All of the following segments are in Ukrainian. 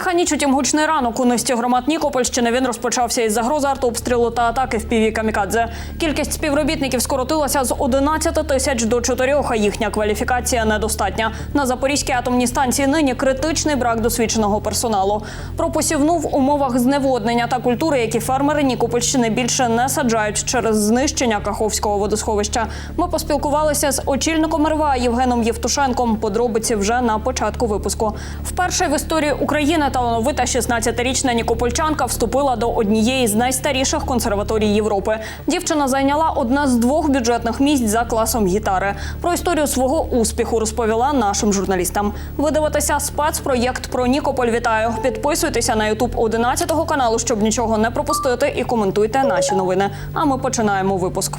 Тиха ніч, утім гучний ранок у низці громад Нікопольщини. Він розпочався із загрози артобстрілу та атаки в піві камікадзе. Кількість співробітників скоротилася з 11 тисяч до 4, а їхня кваліфікація недостатня. На Запорізькій атомній станції нині критичний брак досвідченого персоналу. Про посівну в умовах зневоднення та культури, які фермери Нікопольщини більше не саджають через знищення Каховського водосховища. Ми поспілкувалися з очільником РВА Євгеном Євтушенком. Подробиці вже на початку випуску. Вперше в історії України талановита 16-річна нікопольчанка вступила до однієї з найстаріших консерваторій Європи. Дівчина зайняла одне з двох бюджетних місць за класом гітари. Про історію свого успіху розповіла нашим журналістам. Ви дивитеся спецпроєкт про Нікополь. Вітаю! Підписуйтеся на Ютуб 11 каналу, щоб нічого не пропустити, і коментуйте наші новини. А ми починаємо випуск.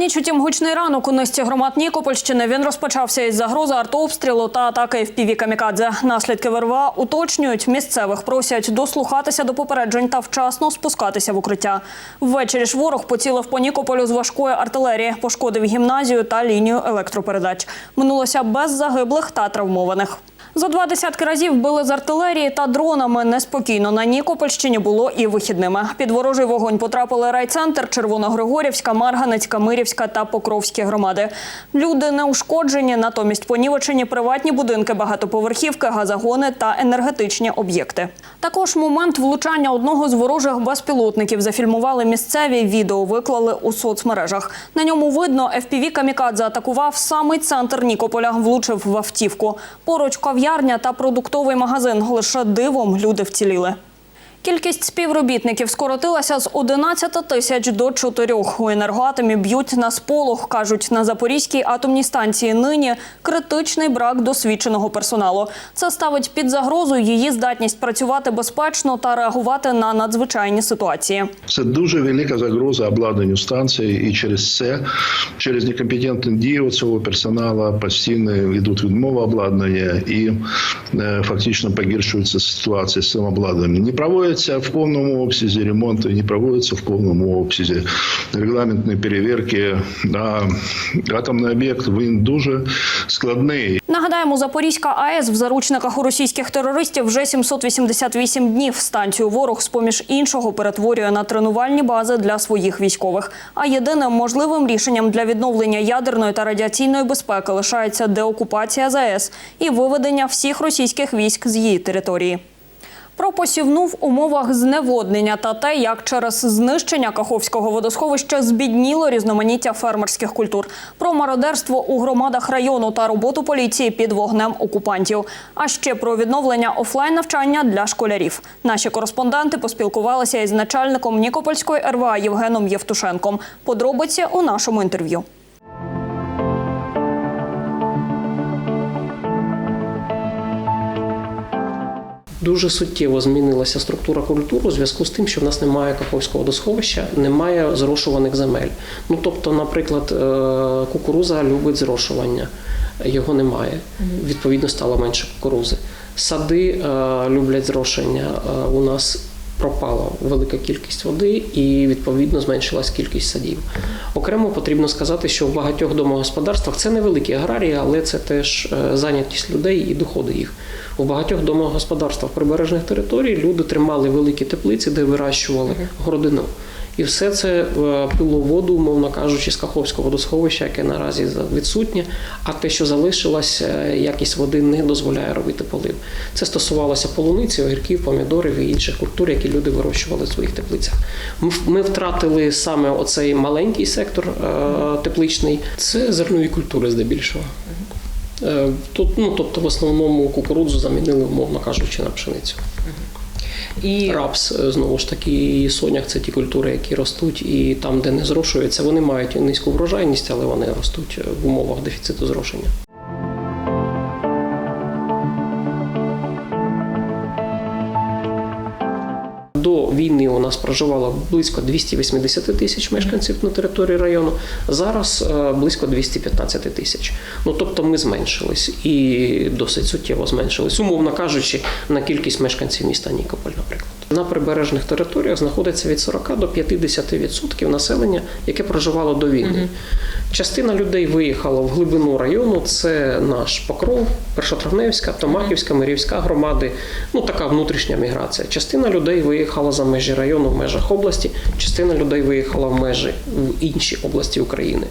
Ніч, утім гучний ранок у низці громад Нікопольщини. Він розпочався із загрози артобстрілу та атаки в піві камікадзе. Наслідки ВРВА уточнюють, місцевих просять дослухатися до попереджень та вчасно спускатися в укриття. Ввечері ж ворог поцілив по Нікополю з важкої артилерії, пошкодив гімназію та лінію електропередач. Минулося без загиблих та травмованих. За два десятки разів били з артилерії та дронами. Неспокійно на Нікопольщині було і вихідними. Під ворожий вогонь потрапили райцентр, Червоногригорівська, Марганецька, Мирівська та Покровські громади. Люди не ушкоджені, натомість понівечені приватні будинки, багатоповерхівки, газогони та енергетичні об'єкти. Також момент влучання одного з ворожих безпілотників зафільмували місцеві відео, виклали у соцмережах. На ньому видно, FPV камікадзе атакував самий центр Нікополя, влучив в автівку. Поруч кав'ярня та продуктовий магазин. Лише дивом люди вціліли. Кількість співробітників скоротилася з 11 тисяч до 4. У енергоатомі б'ють на сполох, кажуть на Запорізькій атомній станції. Нині критичний брак досвідченого персоналу. Це ставить під загрозу її здатність працювати безпечно та реагувати на надзвичайні ситуації. Це дуже велика загроза обладнанню станції, і через це, через некомпетентні дії цього персоналу постійно йдуть відмови обладнання і е, фактично погіршується ситуація з цим обладнанням. Не проводяться в повному обсязі ремонту, не проводяться в повному обсязі регламентні перевірки. А атомний об'єкт він дуже складний. Нагадаємо, Запорізька АЕС в заручниках у російських терористів вже 788 днів. Станцію ворог з поміж іншого перетворює на тренувальні бази для своїх військових. А єдиним можливим рішенням для відновлення ядерної та радіаційної безпеки лишається деокупація ЗАЕС і виведення всіх російських військ з її території. Про посівну в умовах зневоднення та те, як через знищення Каховського водосховища збідніло різноманіття фермерських культур, про мародерство у громадах району та роботу поліції під вогнем окупантів. А ще про відновлення офлайн навчання для школярів. Наші кореспонденти поспілкувалися із начальником Нікопольської РВА Євгеном Євтушенком. Подробиці у нашому інтерв'ю. Дуже суттєво змінилася структура культури у зв'язку з тим, що в нас немає Каховського водосховища, немає зрошуваних земель. Ну тобто, наприклад, е, кукуруза любить зрошування, його немає. Відповідно, стало менше кукурузи. Сади е, люблять зрошення. Е, У нас пропала велика кількість води і відповідно зменшилась кількість садів. Окремо потрібно сказати, що в багатьох домогосподарствах це невеликі аграрії, але це теж е, зайнятість людей і доходи їх. У багатьох домогосподарствах прибережних територій люди тримали великі теплиці, де вирощували городину. І все це е, пило воду, умовно кажучи, з Каховського водосховища, яке наразі відсутнє. А те, що залишилось, е, якість води не дозволяє робити полив. Це стосувалося полуниці, огірків, помідорів і інших культур, які люди вирощували в своїх теплицях. Ми, втратили саме оцей маленький сектор е, тепличний. Це зернові культури здебільшого. Тут, ну, тобто, в основному кукурудзу замінили, умовно кажучи, на пшеницю. І Рапс, е, знову ж таки, і соняк це ті культури, які ростуть, і там, де не зрошується, вони мають низьку врожайність, але вони ростуть е, в умовах дефіциту зрошення. До війни у нас проживало близько 280 тисяч мешканців на території району. Зараз е, близько 215 тисяч. Ну тобто ми зменшились і досить суттєво зменшились, умовно кажучи, на кількість мешканців міста Нікополь, наприклад. На прибережних територіях знаходиться від 40 до 50% населення, яке проживало до війни. Частина людей виїхала в глибину району. Це наш Покров, Першотравневська, Томаківська, Мирівська громади. Ну така внутрішня міграція. Частина людей виїхала за межі району в межах області. Частина людей виїхала в межі в інші області України.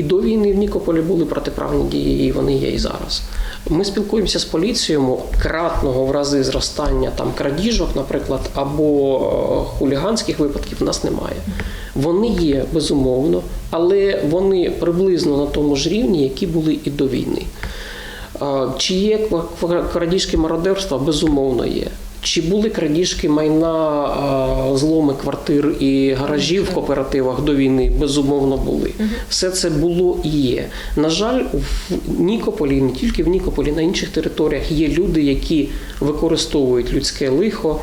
І до війни в Нікополі були протиправні дії, і вони є і зараз. Ми спілкуємося з поліцією кратного в рази зростання там крадіжок, наприклад, або е, хуліганських випадків в нас немає. Вони є безумовно, але вони приблизно на тому ж рівні, які були і до війни. Е, Чи є крадіжки мародерства? Безумовно є. Чи були крадіжки майна, зломи квартир і гаражів в кооперативах до війни? Безумовно були. Все це було і є. На жаль, в Нікополі, не тільки в Нікополі, на інших територіях є люди, які використовують людське лихо,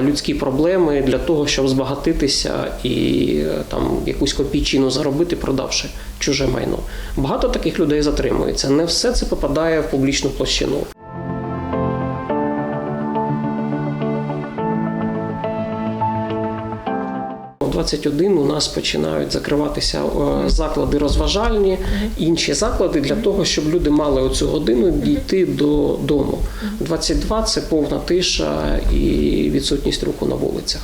людські проблеми для того, щоб збагатитися і е, там якусь копійчину заробити, продавши чуже майно. Багато таких людей затримується. Не все це попадає в публічну площину. 21 у нас починають закриватися е, заклади розважальні, інші заклади для того, щоб люди мали оцю годину дійти до дому. 22 – це повна тиша і відсутність руху на вулицях.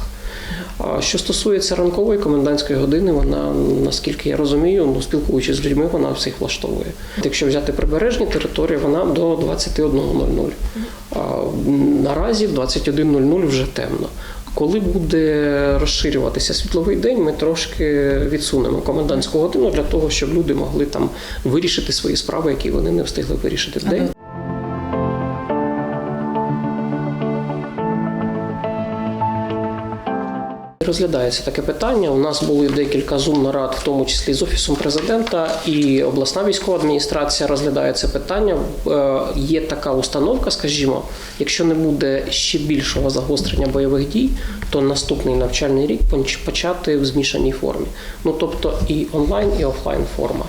Що стосується ранкової комендантської години, вона, наскільки я розумію, ну спілкуючись з людьми, вона всіх влаштовує. Якщо взяти прибережні території, вона до 21.00. А Наразі в 21.00 вже темно. Коли буде розширюватися світловий день, ми трошки відсунемо комендантську годину для того, щоб люди могли там вирішити свої справи, які вони не встигли вирішити в день. Розглядається таке питання. У нас були декілька зум нарад, в тому числі з офісом президента, і обласна військова адміністрація розглядає це питання. Е, Є така установка, скажімо, якщо не буде ще більшого загострення бойових дій, то наступний навчальний рік поч- почати в змішаній формі. Ну тобто і онлайн, і офлайн форма.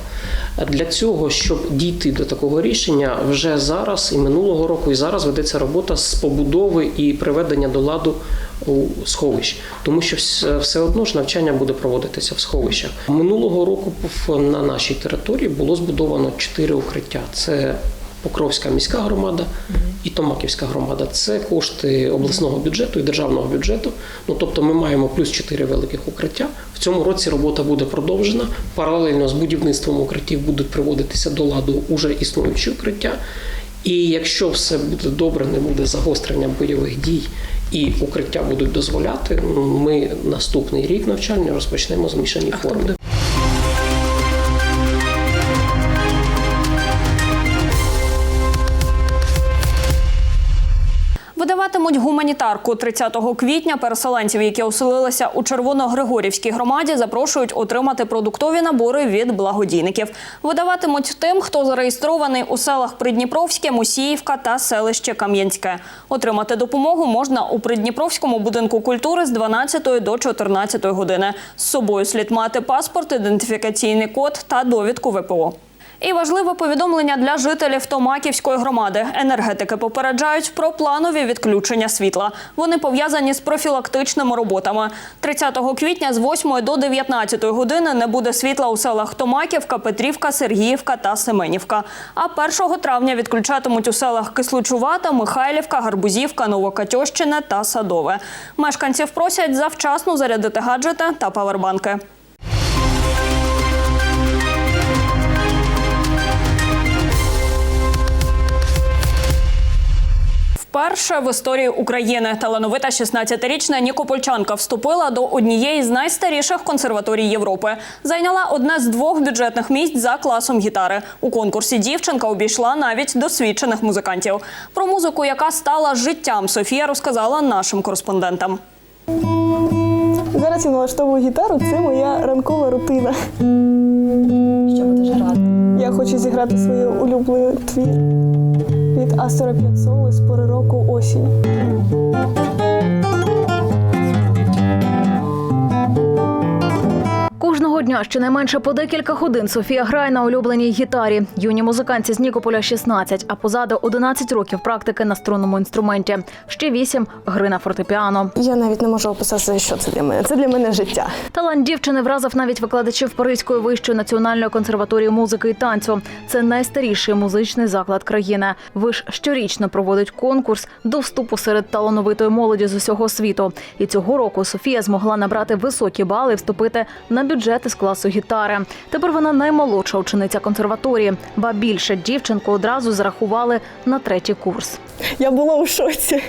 Для цього, щоб дійти до такого рішення, вже зараз і минулого року, і зараз ведеться робота з побудови і приведення до ладу у сховищ, тому що все одно ж навчання буде проводитися в сховищах. Минулого року на нашій території було збудовано чотири укриття: це Покровська міська громада і Томаківська громада. Це кошти обласного бюджету і державного бюджету. Ну тобто, ми маємо плюс чотири великих укриття. В цьому році робота буде продовжена. Паралельно з будівництвом укриттів будуть приводитися до ладу уже існуючі укриття. І якщо все буде добре, не буде загострення бойових дій і укриття будуть дозволяти, ми наступний рік навчання розпочнемо змішані форми. Видаватимуть гуманітарку 30 квітня. Переселенців, які оселилися у Червоногригорівській громаді, запрошують отримати продуктові набори від благодійників. Видаватимуть тим, хто зареєстрований у селах Придніпровське, Мусіївка та селище Кам'янське. Отримати допомогу можна у Придніпровському будинку культури з 12 до 14 години. З собою слід мати паспорт, ідентифікаційний код та довідку ВПО. І важливе повідомлення для жителів Томаківської громади. Енергетики попереджають про планові відключення світла. Вони пов'язані з профілактичними роботами. 30 квітня з 8 до 19 години не буде світла у селах Томаківка, Петрівка, Сергіївка та Семенівка. А 1 травня відключатимуть у селах Кислучувата, Михайлівка, Гарбузівка, Новокатьощине та Садове. Мешканців просять завчасно зарядити гаджети та павербанки. Вперше в історії України талановита 16-річна Нікопольчанка вступила до однієї з найстаріших консерваторій Європи. Зайняла одне з двох бюджетних місць за класом гітари. У конкурсі дівчинка обійшла навіть досвідчених музикантів. Про музику, яка стала життям, Софія розказала нашим кореспондентам. Зараз я налаштовую гітару, це моя ранкова рутина. Що будеш грати? Я хочу зіграти свій улюблений твір від А45 Соли з пори року осінь. Щодня, щонайменше по декілька годин Софія грає на улюбленій гітарі. Юні музиканці з Нікополя 16, а позаду 11 років практики на струнному інструменті. Ще 8 – гри на фортепіано. Я навіть не можу описати, що це для мене. Це для мене життя. Талант дівчини вразив навіть викладачів Паризької вищої національної консерваторії музики і танцю. Це найстаріший музичний заклад країни. Виш щорічно проводить конкурс до вступу серед талановитої молоді з усього світу. І цього року Софія змогла набрати високі бали і вступити на бюджет класу гітари. Тепер вона наймолодша учениця консерваторії. Ба більше дівчинку одразу зарахували на третій курс. Я була у шоці,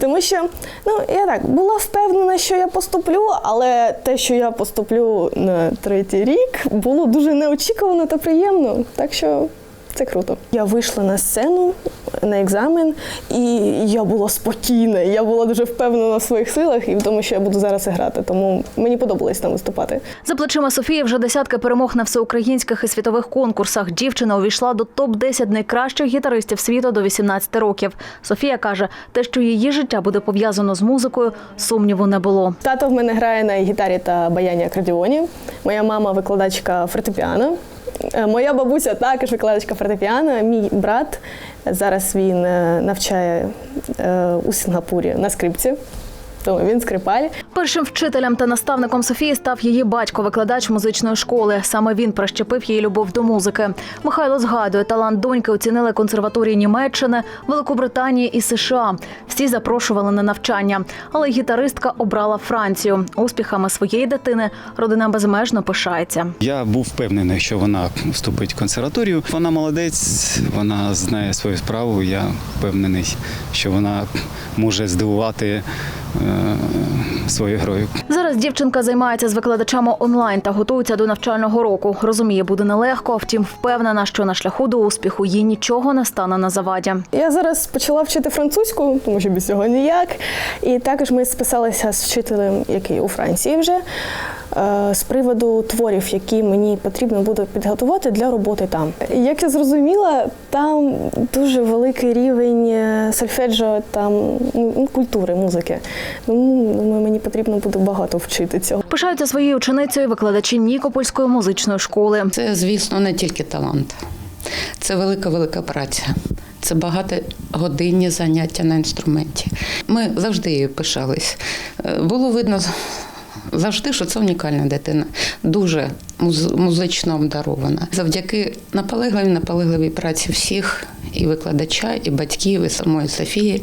тому що ну я так була впевнена, що я поступлю, але те, що я поступлю на третій рік, було дуже неочікувано та приємно. Так що це круто. Я вийшла на сцену на екзамен, і я була спокійна. Я була дуже впевнена в своїх силах і в тому, що я буду зараз грати. Тому мені подобалось там виступати. За плечима Софії вже десятки перемог на всеукраїнських і світових конкурсах. Дівчина увійшла до топ 10 найкращих гітаристів світу до 18 років. Софія каже, те, що її життя буде пов'язано з музикою, сумніву не було. Тато в мене грає на гітарі та баяні акордіоні. Моя мама викладачка фортепіано. Е, Моя бабуся також викладачка фортепіано. Мій брат зараз він е, навчає е, у Сінгапурі на скрипці. Тому він скрипаль. Першим вчителем та наставником Софії став її батько, викладач музичної школи. Саме він прищепив її любов до музики. Михайло згадує, талант доньки оцінили консерваторії Німеччини, Великобританії і США. Всі запрошували на навчання, але гітаристка обрала Францію. Успіхами своєї дитини родина безмежно пишається. Я був впевнений, що вона вступить в консерваторію. Вона молодець, вона знає свою справу. Я впевнений, що вона може здивувати своєю грою. Зараз дівчинка займається з викладачами онлайн та готується до навчального року. Розуміє, буде нелегко, втім впевнена, що на шляху до успіху їй нічого не стане на заваді. Я зараз почала вчити французьку, тому що без цього ніяк. І також ми списалися з вчителем, який у Франції вже. Е, З приводу творів, які мені потрібно буде підготувати для роботи там. Як я зрозуміла, там дуже великий рівень е, сольфеджіо, там ну, культури, музики. Тому думаю, мені потрібно буде багато вчити цього. Пишаються своєю ученицею викладачі Нікопольської музичної школи. Це, звісно, не тільки талант, це велика велика праця. Це багатогодинні заняття на інструменті. Ми завжди її пишались. Е, Було видно завжди, що це унікальна дитина, дуже музично обдарована. Завдяки наполегливій наполегливій праці всіх, і викладача, і батьків, і самої Софії,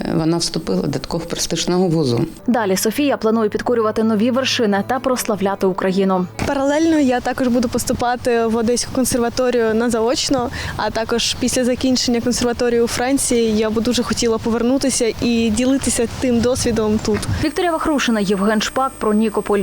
е, вона вступила до такого престижного вузу. Далі Софія планує підкорювати нові вершини та прославляти Україну. Паралельно я також буду поступати в Одеську консерваторію на заочно, а також після закінчення консерваторії у Франції я б дуже хотіла повернутися і ділитися тим досвідом тут. Вікторія Вахрушина, Євген Шпак про Нікополь.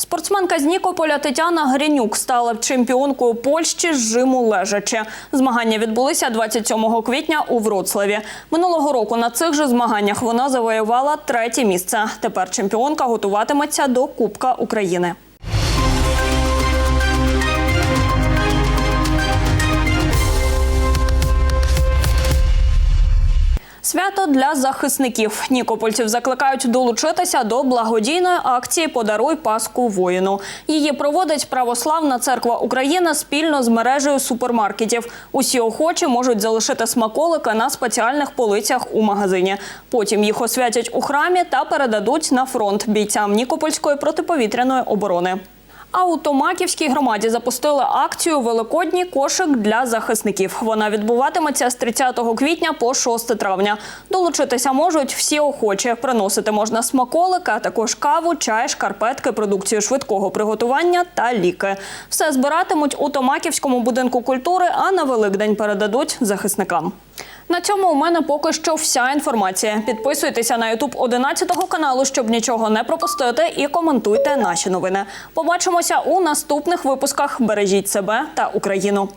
Спортсменка з Нікополя Тетяна Гринюк стала чемпіонкою Польщі з жиму лежачи. Змагання відбулися 27 квітня у Вроцлаві. Минулого року на цих же змаганнях вона завоювала третє місце. Тепер чемпіонка готуватиметься до Кубка України. Свято для захисників. Нікопольців закликають долучитися до благодійної акції Подаруй Паску воїну. Її проводить Православна церква України спільно з мережею супермаркетів. Усі охочі можуть залишити смаколики на спеціальних полицях у магазині. Потім їх освятять у храмі та передадуть на фронт бійцям Нікопольської протиповітряної оборони. А у Томаківській громаді запустили акцію Великодній кошик для захисників. Вона відбуватиметься з 30 квітня по 6 травня. Долучитися можуть всі охочі. Приносити можна смаколики, а також каву, чай, шкарпетки, продукцію швидкого приготування та ліки. Все збиратимуть у Томаківському будинку культури, а на Великдень передадуть захисникам. На цьому у мене поки що вся інформація. Підписуйтеся на Ютуб 11 каналу, щоб нічого не пропустити, і коментуйте наші новини. Побачимося у наступних випусках. Бережіть себе та Україну.